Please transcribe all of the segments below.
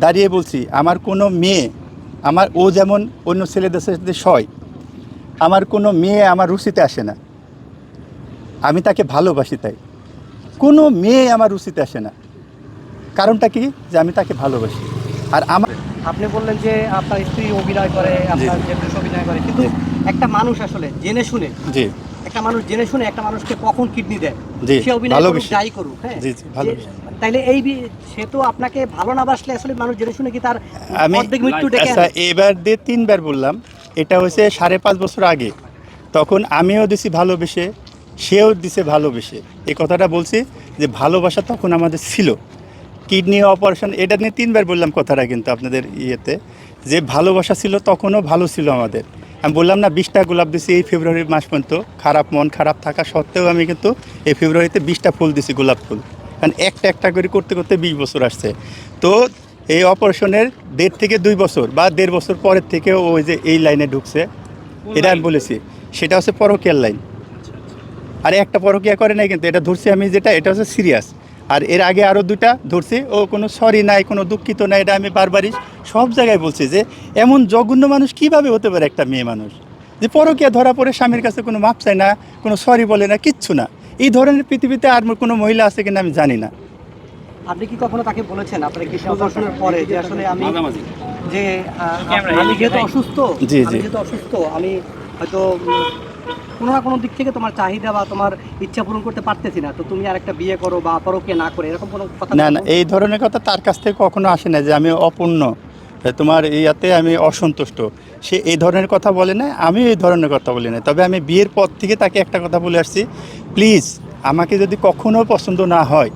দাঁড়িয়ে বলছি আমার কোনো মেয়ে আমার ও যেমন অন্য ছেলেদের সাথে সয় আমার কোনো মেয়ে আমার রুচিতে আসে না। আমি তাকে ভালোবাসি তাই। কোনো মেয়ে আমার রুচিতে আসে না। কারণটা কি? যে আমি তাকে ভালোবাসি। আর আমার আপনি বললেন যে আপনার স্ত্রী অভিনয় করে আপনার অভিনয় করে। কিন্তু একটা মানুষ আসলে জেনে শুনে জি। একটা মানুষ জেনে শুনে একটা মানুষকে কখন কিডনি দেয়? জি, সে অভিনয় করুক যাই করুক হ্যাঁ? জি, জি, ভালোবেসে। তাইলে এই সে তো আপনাকে ভালো না বাসলে আসলে মানুষ জেনে শুনে কি তার আমি মৃত্যু ডেকে আচ্ছা এবার দিয়ে তিনবার বললাম এটা হয়েছে সাড়ে পাঁচ বছর আগে। তখন আমিও দিছি ভালোবেসে সেও দিছে ভালোবেসে। এই কথাটা বলছি যে ভালোবাসা তখন আমাদের ছিল। কিডনি অপারেশন এটা নিয়ে তিনবার বললাম কথাটা কিন্তু আপনাদের ইয়েতে যে ভালোবাসা ছিল তখনও ভালো ছিল আমাদের। আমি বললাম না বিশটা গোলাপ দিছি এই ফেব্রুয়ারি মাস পর্যন্ত খারাপ মন খারাপ থাকা সত্ত্বেও আমি কিন্তু এই ফেব্রুয়ারিতে বিশটা ফুল দিছি গোলাপ ফুল। কারণ একটা একটা করে করতে করতে বিশ বছর আসছে। তো এই অপারেশনের দেড় থেকে দুই বছর বা দেড় বছর পরের থেকে ওই যে এই লাইনে ঢুকছে। এটা আমি বলেছি। সেটা হচ্ছে পরকিয়ার লাইন। আর একটা পরকিয়া করে নাই কিন্তু এটা ধরছি আমি যেটা এটা হচ্ছে সিরিয়াস। আর এর আগে আরও দুটা ধরছি ও কোনো সরি নাই কোনো দুঃখিত নাই এটা আমি বারবারই সব জায়গায় বলছি যে এমন জঘন্য মানুষ কীভাবে হতে পারে একটা মেয়ে মানুষ? যে পরকিয়া ধরা পড়ে স্বামীর কাছে কোনো মাপ চায় না কোনো সরি বলে না কিচ্ছু না। এই ধরনের পৃথিবীতে আর কোনো মহিলা আছে কিনা আমি জানি না। আপনি কি কখনো তাকে বলেছেন? আপনার কি অপারেশনের পরে যে আসলে আমি যে আমি যেহেতু অসুস্থ জি, জি। যেহেতু অসুস্থ আমি হয়তো কোনো না কোনো দিক থেকে তোমার চাহিদা বা তোমার ইচ্ছা পূরণ করতে পারতেছি না। তো তুমি আর একটা বিয়ে করো বা পরকে না করে এরকম কোনো কথা না না এই ধরনের কথা তার কাছ থেকে কখনো আসে না যে আমি অপূর্ণ। তোমার ইয়াতে আমি অসন্তুষ্ট। সে এই ধরনের কথা বলে না আমি এই ধরনের কথা বলি না তবে আমি বিয়ের পর থেকে তাকে একটা কথা বলে আসছি, প্লিজ, আমাকে যদি কখনো পছন্দ না হয়,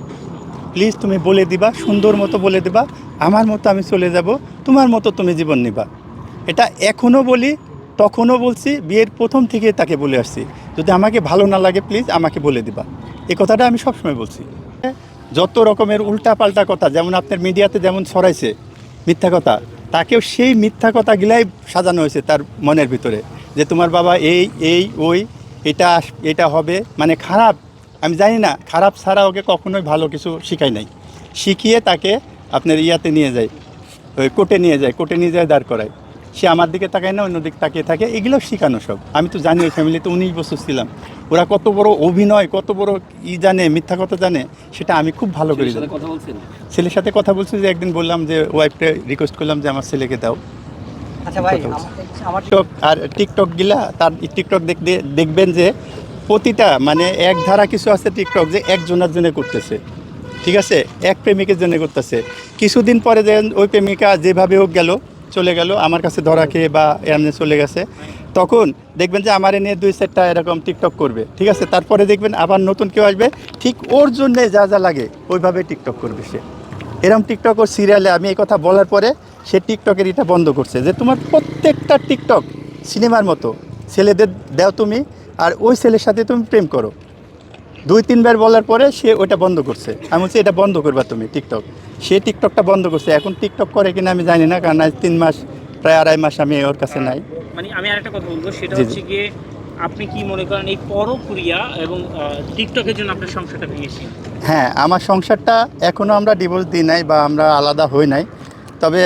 প্লিজ তুমি বলে দিবা, সুন্দর মতো বলে দিবা, আমার মতো আমি চলে যাব, তোমার মতো তুমি জীবন নিবা। এটা এখনও বলি, তখনও বলছি, বিয়ের প্রথম থেকে তাকে বলে আসছি, যদি আমাকে ভালো না লাগে, প্লিজ আমাকে বলে দিবা। এই কথাটা আমি সবসময় বলছি। যত রকমের উল্টা পাল্টা কথা, যেমন আপনার মিডিয়াতে যেমন ছড়াইছে, মিথ্যা কথা তাকেও সেই মিথ্যা কথাগুলাই সাজানো হয়েছে তার মনের ভিতরে, যে তোমার বাবা এই এই, ওই, এটা এটা হবে মানে খারাপ, আমি জানি না, খারাপ ছাড়া ওকে কখনোই ভালো কিছু শিখাই নাই। শিখিয়ে তাকে আপনার ইয়াতে নিয়ে যায়, ওই কোর্টে নিয়ে যায়, কোর্টে নিয়ে যায়, দাঁড় করায়। সে আমার দিকে তাকায় না অন্যদিকে তাকিয়ে থাকে। এগুলো শেখানো সব। আমি তো জানি ওই ফ্যামিলিতে উনিশ বছর ছিলাম। ওরা কত বড় অভিনয় কত বড় ই জানে মিথ্যা কথা জানে সেটা আমি খুব ভালো করে জানি। কথা বলছেন ছেলের সাথে কথা বলছি যে একদিন বললাম যে ওয়াইফকে রিকোয়েস্ট করলাম যে আমার ছেলেকে দাও। আচ্ছা ভাই আমার- আমার আর টিকটক গিলা তার টিকটক দেখতে দেখবেন যে প্রতিটা মানে এক ধারা কিছু আছে টিকটক যে একজনের জন্য করতেছে। ঠিক আছে? এক প্রেমিকের জন্য করতেছে। কিছুদিন পরে যে ওই প্রেমিকা যেভাবে হোক গেল চলে গেল, আমার কাছে ধরা খেয়ে বা এমনি চলে গেছে। তখন দেখবেন যে আমার নিয়ে দুই চারটা এরকম টিকটক করবে, ঠিক আছে? তারপরে দেখবেন আবার নতুন কেউ আসবে, ঠিক ওর জন্যে যা যা লাগে ওইভাবে টিকটক করবে সে। এরম টিকটক ও সিরিয়ালে আমি এই কথা বলার পরে সে টিকটকের এটা বন্ধ করছে যে তোমার প্রত্যেকটা টিকটক সিনেমার মতো, ছেলেদের দাও তুমি আর ওই ছেলের সাথে তুমি প্রেম করো। দুই তিনবার বলার পরে সে ওইটা বন্ধ করছে। আমি বলছি এটা বন্ধ করবা তুমি টিকটক। সে টিকটকটা বন্ধ করছে। এখন টিকটক করে কিনা আমি জানি না কারণ আজ তিন মাস প্রায় আড়াই মাস আমি ওর কাছে নাই। মানে আমি আরেকটা কথা বলব সেটা। হচ্ছে গিয়ে আপনি কি মনে করেন এই পরক্রিয়া এবং টিকটকের জন্য আপনার সংসারটা ভেঙেছে? হ্যাঁ আমার সংসারটা এখনও আমরা ডিভোর্স দিই নাই বা আমরা আলাদা হই নাই। তবে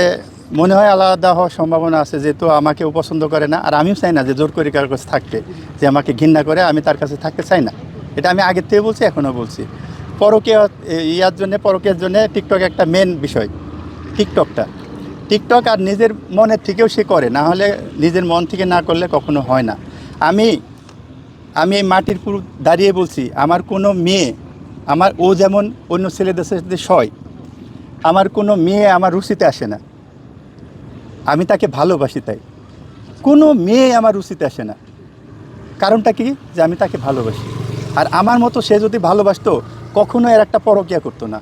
মনে হয় আলাদা হওয়ার সম্ভাবনা আছে যেহেতু আমাকেও পছন্দ করে না। আর আমিও চাই না যে জোর করে কারোর কাছে থাকতে যে আমাকে ঘৃণা করে আমি তার কাছে থাকতে চাই না। এটা আমি আগের থেকে বলছি, এখনও বলছি। পরকীয়া ইয়ার জন্য পরকীয়ার জন্য টিকটক একটা মেন বিষয় টিকটকটা টিকটক আর নিজের মনের থেকেও সে করে, না হলে নিজের মন থেকে না করলে কখনো হয় না। আমি আমি এই মাটির পুরো দাঁড়িয়ে বলছি, আমার কোনো মেয়ে, আমার ও যেমন অন্য ছেলেদের সাথে সয়, আমার কোনো মেয়ে আমার রুচিতে আসে না। আমি তাকে ভালোবাসি তাই। কোনো মেয়ে আমার রুচিতে আসে না। কারণটা কি? যে আমি তাকে ভালোবাসি। আর আমার মতো সে যদি ভালোবাসতো কখনো এর একটা পরকিয়া করতো না।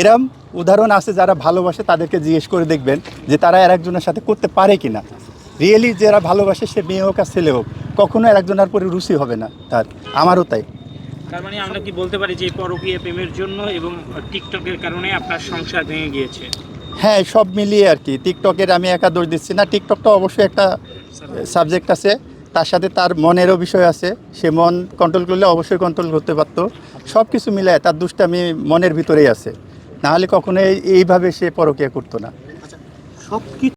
এরম উদাহরণ আছে যারা ভালোবাসে তাদেরকে জিজ্ঞেস করে দেখবেন যে তারা এর একজনের সাথে করতে পারে কি না রিয়েলি যারা ভালোবাসে সে মেয়ে হোক আর ছেলে হোক কখনো এর একজনের পরে রুচি হবে না তার। আমারও তাই। তার মানে আমরা কি বলতে পারি যে এই প্রেমের জন্য এবং টিকটকের কারণে আপনার সংসার ভেঙে গিয়েছে? হ্যাঁ সব মিলিয়ে আর কি। টিকটকের আমি একা দোষ দিচ্ছি না। টিকটকটা অবশ্যই একটা সাবজেক্ট আছে। তার সাথে তার মনেরও বিষয় আছে। সে মন কন্ট্রোল করলে অবশ্যই কন্ট্রোল করতে পারতো। সব কিছু মিলায় তার দুষ্টামি মনের ভিতরেই আছে। নাহলে কখনোই এইভাবে সে পরকিয়া করতো না। সব কিছু